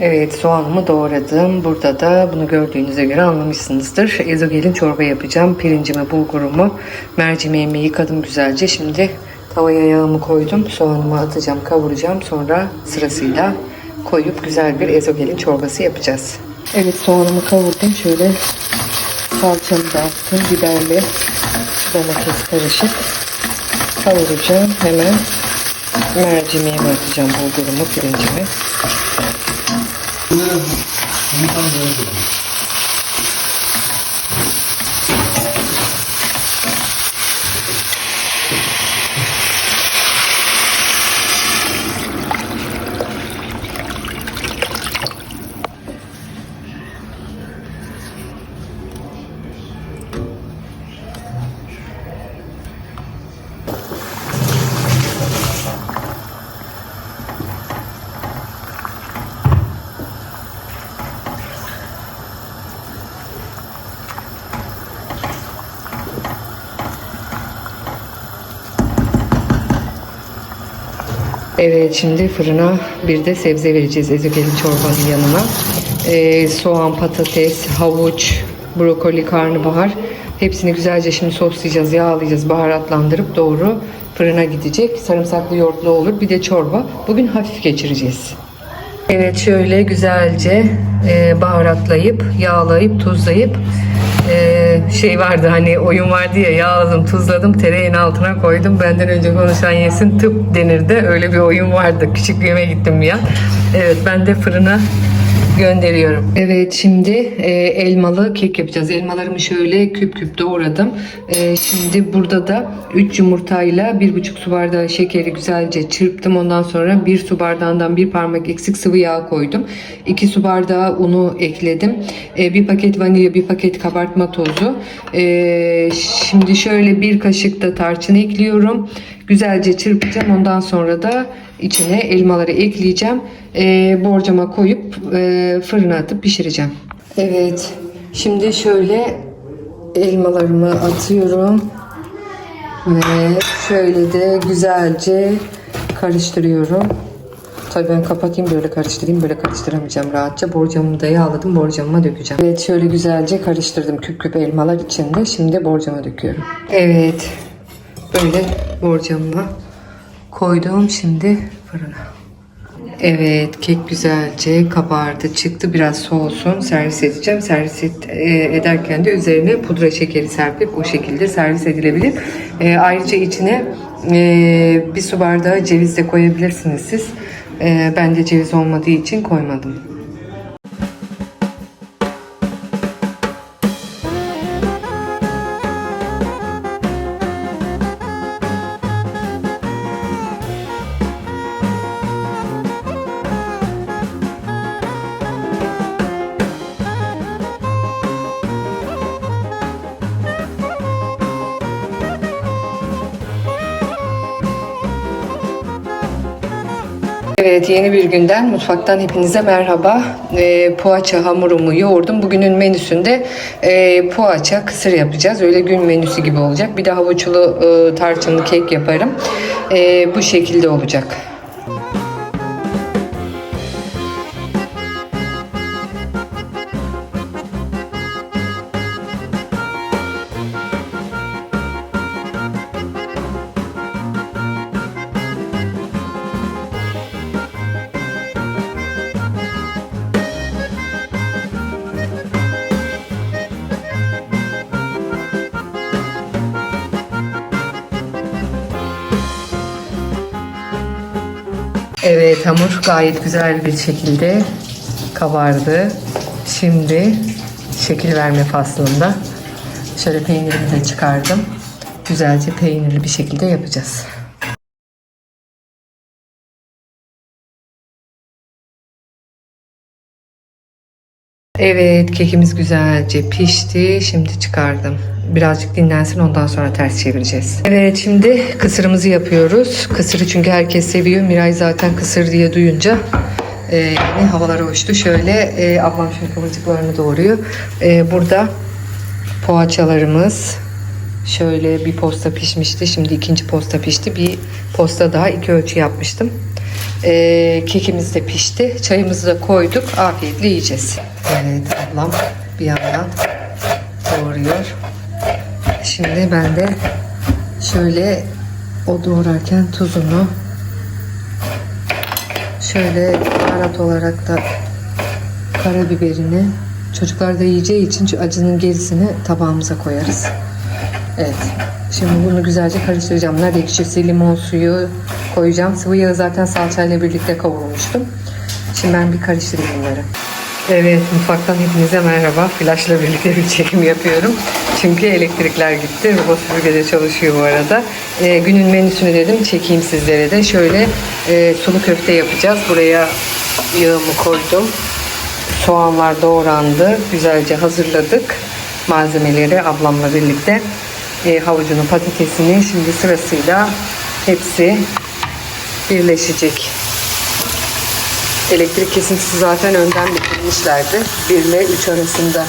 Evet soğanımı doğradım. Burada da bunu gördüğünüze göre anlamışsınızdır. Ezogelin çorba yapacağım. Pirincimi, bulgurumu, mercimeğimi yıkadım güzelce. Şimdi tavaya yağımı koydum. Soğanımı atacağım, kavuracağım. Sonra sırasıyla koyup güzel bir ezogelin çorbası yapacağız. Evet soğanımı kavurdum. Şöyle salçamı da attım. Biberli domates karışık kavuracağım. Hemen mercimeğimi atacağım. Bulgurumu, pirincimi. 정상적으로됩 니. Evet şimdi fırına bir de sebze vereceğiz ezogelin çorbanın yanına. Ee, soğan, patates, havuç, brokoli, karnabahar hepsini güzelce şimdi soslayacağız, yağlayacağız, baharatlandırıp doğru fırına gidecek. Sarımsaklı yoğurtlu olur bir de çorba. Bugün hafif geçireceğiz. Evet şöyle güzelce e, baharatlayıp, yağlayıp, tuzlayıp e, şey vardı hani oyun vardı ya yağladım, tuzladım, tereyağın altına koydum. Benden önce konuşan yesin tıp denirdi. Öyle bir oyun vardı. Küçüklüğüme gittim ya. Evet ben de fırına gönderiyorum. Evet şimdi e, elmalı kek yapacağız. Elmalarımı şöyle küp küp doğradım. E, şimdi burada da 3 yumurtayla 1,5 su bardağı şekeri güzelce çırptım. Ondan sonra 1 su bardağından bir parmak eksik sıvı yağ koydum. 2 su bardağı unu ekledim. E, bir paket vanilya, bir paket kabartma tozu. E, şimdi şöyle bir kaşık da tarçın ekliyorum. Güzelce çırpacağım. Ondan sonra da içine elmaları ekleyeceğim. E, borcama koyup e, fırına atıp pişireceğim. Evet. Şimdi şöyle elmalarımı atıyorum. Ve şöyle de güzelce karıştırıyorum. Tabii ben kapatayım böyle karıştırayım. Böyle karıştıramayacağım rahatça. Borcamımı da yağladım. Borcamıma dökeceğim. Evet şöyle güzelce karıştırdım küp küp elmalar içinde. Şimdi borcama döküyorum. Evet. Böyle borcamıma koydum. Şimdi fırına. Evet kek güzelce kabardı çıktı biraz soğusun servis edeceğim servis et- e, ederken de üzerine pudra şekeri serpip o şekilde servis edilebilir E, ayrıca içine e, bir su bardağı ceviz de koyabilirsiniz siz E, ben de ceviz olmadığı için koymadım Evet yeni bir günden mutfaktan hepinize merhaba. E, poğaça hamurumu yoğurdum. Bugünün menüsünde e, poğaça kısır yapacağız. Öyle gün menüsü gibi olacak. Bir de havuçlu e, tarçınlı kek yaparım. E, bu şekilde olacak. Evet hamur gayet güzel bir şekilde kabardı. Şimdi şekil verme faslında. Şöyle peynirimi de çıkardım. Güzelce peynirli bir şekilde yapacağız. Evet kekimiz güzelce pişti. Şimdi çıkardım. Birazcık dinlensin ondan sonra ters çevireceğiz. Evet şimdi kısırımızı yapıyoruz. Kısırı çünkü herkes seviyor. Miray zaten kısır diye duyunca e, yine havalara uçtu. Şöyle e, ablam şimdi kıvırcıklarını doğruyor. E, burada poğaçalarımız şöyle bir posta pişmişti. Şimdi ikinci posta pişti. Bir posta daha iki ölçü yapmıştım. Ee, kekimiz de pişti. Çayımızı da koyduk. Afiyetle yiyeceğiz. Evet ablam bir yandan doğruyor. Şimdi ben de şöyle o doğrarken tuzunu şöyle baharat olarak da karabiberini çocuklar da yiyeceği için şu acının gerisini tabağımıza koyarız. Evet. Şimdi bunu güzelce karıştıracağım. Nar ekşisi, limon suyu koyacağım. Sıvı yağı zaten salçayla birlikte kavurmuştum. Şimdi ben bir karıştırayım bunları. Evet, mutfaktan hepinize merhaba. Flaşla birlikte bir çekim yapıyorum. Çünkü elektrikler gitti. Robot süpürge de çalışıyor bu arada. Ee, günün menüsünü dedim çekeyim sizlere de. Şöyle e, sulu köfte yapacağız. Buraya yağımı koydum. Soğanlar doğrandı. Güzelce hazırladık. Malzemeleri ablamla birlikte. E, havucunu, patatesini şimdi sırasıyla hepsi birleşecek. Elektrik kesintisi zaten önden bitirmişlerdi. 1 ile 3 arasında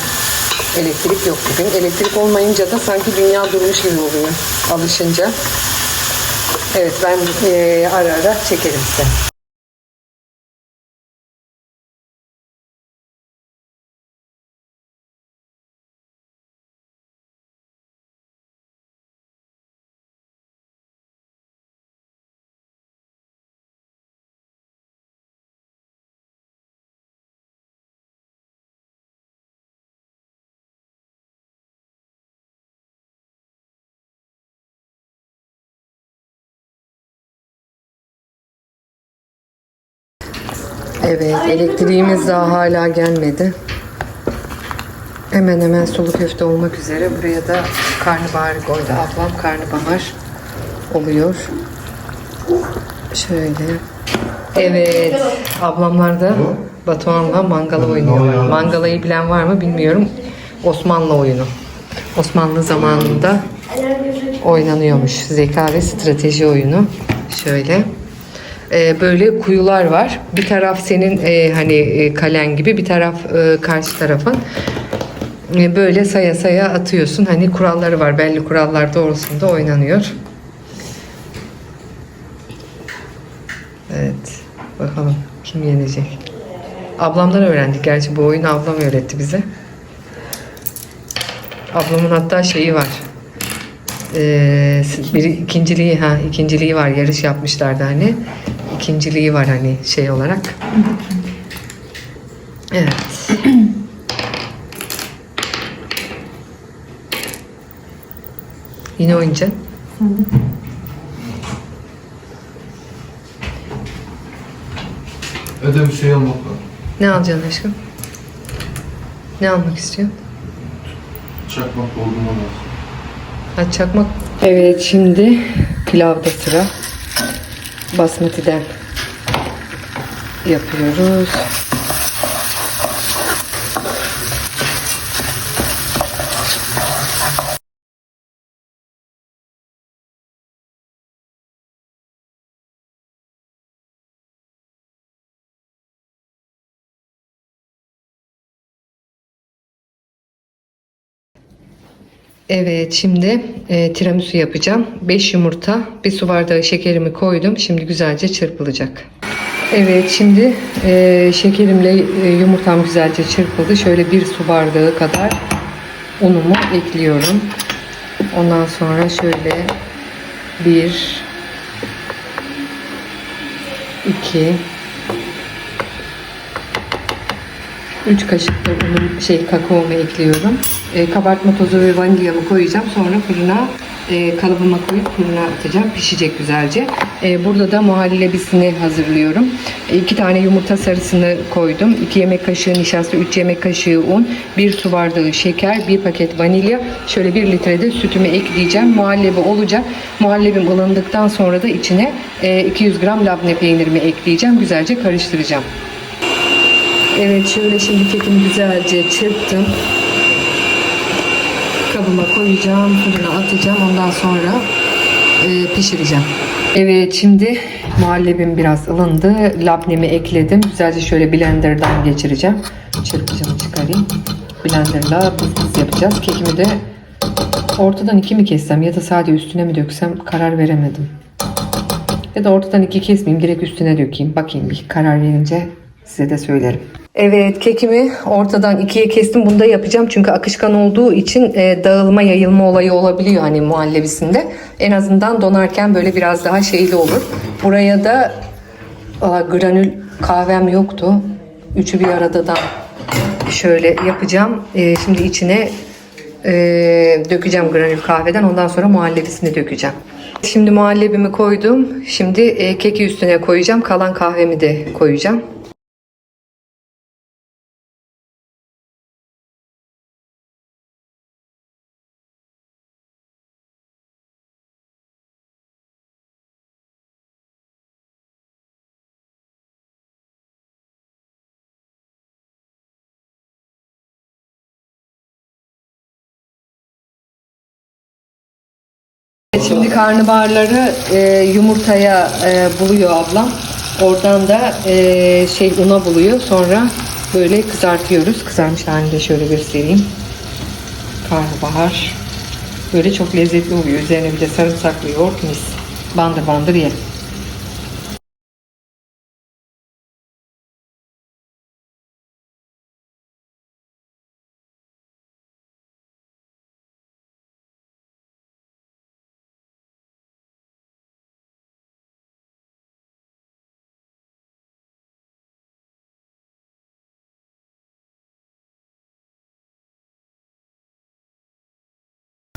elektrik yok bugün. Elektrik olmayınca da sanki dünya durmuş gibi oluyor alışınca. Evet ben e, ara ara çekerim size. Evet, elektriğimiz daha hala gelmedi. Hemen hemen sulu köfte olmak üzere. Buraya da karnabahar koydu. Ablam karnabahar oluyor. Şöyle. Evet, ablamlar da Batuhan'la mangala oynuyorlar. Mangalayı bilen var mı bilmiyorum. Osmanlı oyunu. Osmanlı zamanında oynanıyormuş. Zeka ve strateji oyunu. Şöyle. Ee, böyle kuyular var. Bir taraf senin e, hani e, kalen gibi, bir taraf e, karşı tarafın. E, böyle saya saya atıyorsun. Hani kuralları var. Belli kurallar doğrultusunda oynanıyor. Evet. Bakalım kim yenecek. Ablamdan öğrendik. Gerçi bu oyunu ablam öğretti bize. Ablamın hatta şeyi var. Ee, bir ikinciliği ha ikinciliği var yarış yapmışlardı hani. İkinciliği var hani şey olarak. Evet. Yine oyuncaksın Öde bir şey almak var. ne alacaksın aşkım? Ne almak istiyorsun? Çakmak doldurma lazım. Hadi çakmak. Evet şimdi pilavda sıra. Basmati'den yapıyoruz. Evet şimdi e, tiramisu yapacağım. 5 yumurta, bir su bardağı şekerimi koydum. Şimdi güzelce çırpılacak. Evet şimdi e, şekerimle e, yumurtam güzelce çırpıldı. Şöyle bir su bardağı kadar unumu ekliyorum. Ondan sonra şöyle bir, iki, üç kaşık da unum, şey kakaomu ekliyorum. E, kabartma tozu ve vanilyamı koyacağım. Sonra fırına e, kalıbıma koyup fırına atacağım. Pişecek güzelce. E, burada da muhallebisini hazırlıyorum. E, iki tane yumurta sarısını koydum. 2 yemek kaşığı nişasta, 3 yemek kaşığı un, 1 su bardağı şeker, 1 paket vanilya. Şöyle 1 litre de sütümü ekleyeceğim. Muhallebi olacak. Muhallebim ılındıktan sonra da içine e, 200 gram labne peynirimi ekleyeceğim. Güzelce karıştıracağım. Evet şöyle şimdi kekimi güzelce çırptım. Kabıma koyacağım, fırına atacağım. Ondan sonra e, pişireceğim. Evet şimdi muhallebim biraz ılındı. Labnemi ekledim. Güzelce şöyle blenderdan geçireceğim. Çırpacağım çıkarayım. Blenderla buz buz yapacağız. Kekimi de ortadan iki mi kessem ya da sadece üstüne mi döksem karar veremedim. Ya da ortadan iki kesmeyeyim direkt üstüne dökeyim. Bakayım bir karar verince size de söylerim. Evet kekimi ortadan ikiye kestim. Bunu da yapacağım çünkü akışkan olduğu için e, dağılma yayılma olayı olabiliyor hani muhallebisinde. En azından donarken böyle biraz daha şeyli olur. Buraya da aa, granül kahvem yoktu. Üçü bir arada da şöyle yapacağım. E, şimdi içine e, dökeceğim granül kahveden. Ondan sonra muhallebisini dökeceğim. Şimdi muhallebimi koydum. Şimdi e, keki üstüne koyacağım. Kalan kahvemi de koyacağım. Şimdi karnabaharları e, yumurtaya e, buluyor ablam. Oradan da e, şey una buluyor. Sonra böyle kızartıyoruz. Kızarmış halini de şöyle göstereyim. Karnabahar. Böyle çok lezzetli oluyor. Üzerine bir de sarımsaklı yoğurt mis. Bandır bandır ye.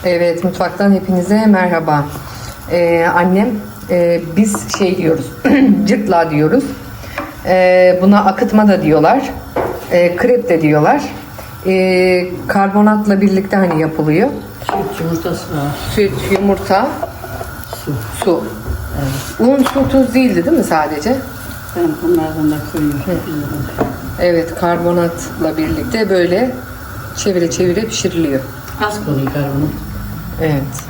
Evet mutfaktan hepinize merhaba. Ee, annem e, biz şey diyoruz cırtla diyoruz. Ee, buna akıtma da diyorlar. Ee, krep de diyorlar. Ee, karbonatla birlikte hani yapılıyor. Süt yumurtası var. Süt, yumurta, Su. su. Un, su, tuz değildi değil mi sadece? Ben bunlardan da koyuyorum. Evet karbonatla birlikte böyle çevire çevire pişiriliyor. Az koyuyor karbonat. Evet.